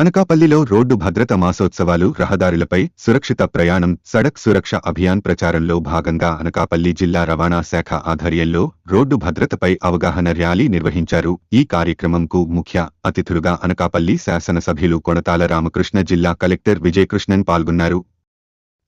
అనకాపల్లిలో రోడ్డు భద్రత మాసోత్సవాలు రహదారులపై సురక్షిత ప్రయాణం సడక్ సురక్ష అభియాన్ ప్రచారంలో భాగంగా అనకాపల్లి జిల్లా రవాణా శాఖ ఆధ్వర్యంలో రోడ్డు భద్రతపై అవగాహన ర్యాలీ నిర్వహించారు. ఈ కార్యక్రమంకు ముఖ్య అతిథులుగా అనకాపల్లి శాసనసభ్యులు కొణతాల రామకృష్ణ జిల్లా కలెక్టర్ విజయకృష్ణన్ పాల్గొన్నారు.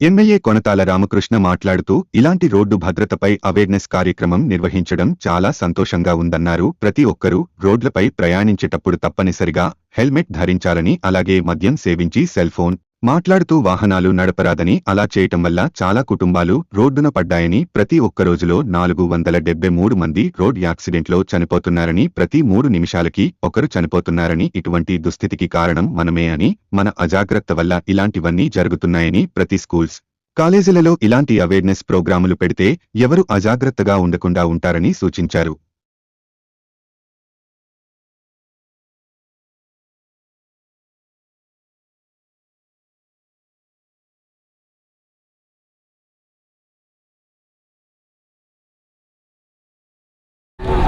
ఎమ్మెల్యే కొనతాల రామకృష్ణ మాట్లాడుతూ ఇలాంటి రోడ్డు భద్రతపై అవేర్నెస్ కార్యక్రమం నిర్వహించడం చాలా సంతోషంగా ఉందన్నారు. ప్రతి ఒక్కరూ రోడ్లపై ప్రయాణించేటప్పుడు తప్పనిసరిగా హెల్మెట్ ధరించాలని అలాగే మద్యం సేవించి సెల్ ఫోన్ మాట్లాడుతూ వాహనాలు నడపరాదని అలా చేయటం వల్ల చాలా కుటుంబాలు రోడ్డున పడ్డాయని ప్రతి ఒక్క రోజులో నాలుగు వందల డెబ్బై మూడు మంది రోడ్ యాక్సిడెంట్లో చనిపోతున్నారని ప్రతి మూడు నిమిషాలకి ఒకరు చనిపోతున్నారని ఇటువంటి దుస్థితికి కారణం మనమే అని మన అజాగ్రత్త వల్ల ఇలాంటివన్నీ జరుగుతున్నాయని ప్రతి స్కూల్స్ కాలేజీలలో ఇలాంటి అవేర్నెస్ ప్రోగ్రాములు పెడితే ఎవరు అజాగ్రత్తగా ఉండకుండా ఉంటారని సూచించారు.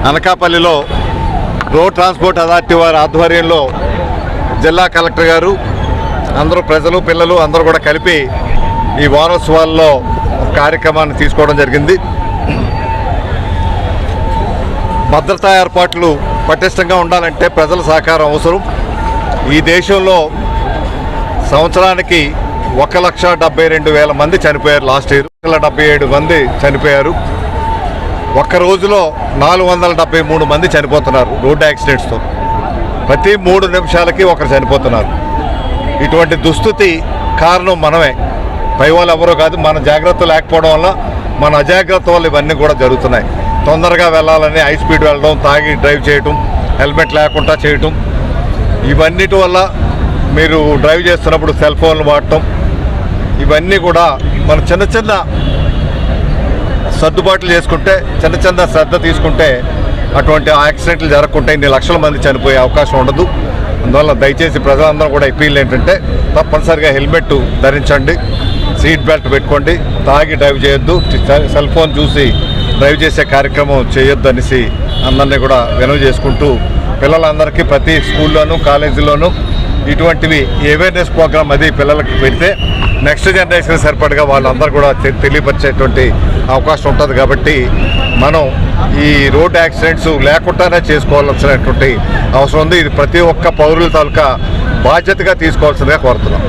అనకాపల్లిలో రోడ్ ట్రాన్స్పోర్ట్ అథారిటీ వారి ఆధ్వర్యంలో జిల్లా కలెక్టర్ గారు అందరూ ప్రజలు పిల్లలు అందరూ కూడా కలిపి ఈ వారోత్సవాల్లో కార్యక్రమాన్ని తీసుకోవడం జరిగింది. భద్రతా ఏర్పాట్లు పటిష్టంగా ఉండాలంటే ప్రజల సహకారం అవసరం. ఈ దేశంలో సంవత్సరానికి ఒక లక్ష డెబ్బై రెండు వేల మంది చనిపోయారు లాస్ట్ ఇయర్. ఒక డెబ్బై ఏడు మంది చనిపోయారు. ఒక్క రోజులో నాలుగు వందల డెబ్బై మూడు మంది చనిపోతున్నారు రోడ్డు యాక్సిడెంట్స్తో ప్రతి మూడు నిమిషాలకి ఒకరు చనిపోతున్నారు. ఇటువంటి దుస్థితి కారణం మనమే. పై వాళ్ళు ఎవరో కాదు మన జాగ్రత్త లేకపోవడం వల్ల మన అజాగ్రత్త వల్ల ఇవన్నీ కూడా జరుగుతున్నాయి. తొందరగా వెళ్ళాలని హై స్పీడ్ వెళ్ళడం తాగి డ్రైవ్ చేయటం హెల్మెట్ లేకుండా చేయటం. ఇవన్నిటి వల్ల మీరు డ్రైవ్ చేస్తున్నప్పుడు సెల్ ఫోన్లు వాడటం. ఇవన్నీ కూడా మన చిన్న చిన్న సర్దుబాట్లు చేసుకుంటే చిన్న చిన్న శ్రద్ధ తీసుకుంటే అటువంటి యాక్సిడెంట్లు జరగకుండా ఇన్ని లక్షల మంది చనిపోయే అవకాశం ఉండదు. అందువల్ల దయచేసి ప్రజలందరూ కూడా అపీల్ ఏంటంటే తప్పనిసరిగా హెల్మెట్ ధరించండి సీట్ బెల్ట్ పెట్టుకోండి తాగి డ్రైవ్ చేయొద్దు సెల్ ఫోన్ చూసి డ్రైవ్ చేసే కార్యక్రమం చేయొద్దు అనేసి అందరినీ కూడా వినవి చేసుకుంటూ పిల్లలందరికీ ప్రతి స్కూల్లోనూ కాలేజీలోనూ ఇటువంటివి అవేర్నెస్ ప్రోగ్రామ్ అది పిల్లలకి పెడితే నెక్స్ట్ జనరేషన్ సరిపడగా వాళ్ళందరూ కూడా తెలియపరిచేటువంటి అవకాశం ఉంటుంది కాబట్టి మనం ఈ రోడ్ యాక్సిడెంట్స్ లేకుండానే చేసుకోవాల్సినటువంటి అవసరం ఉంది. ఇది ప్రతి ఒక్క పౌరుల తాలూకా బాధ్యతగా తీసుకోవాల్సిందిగా కోరుతున్నాం.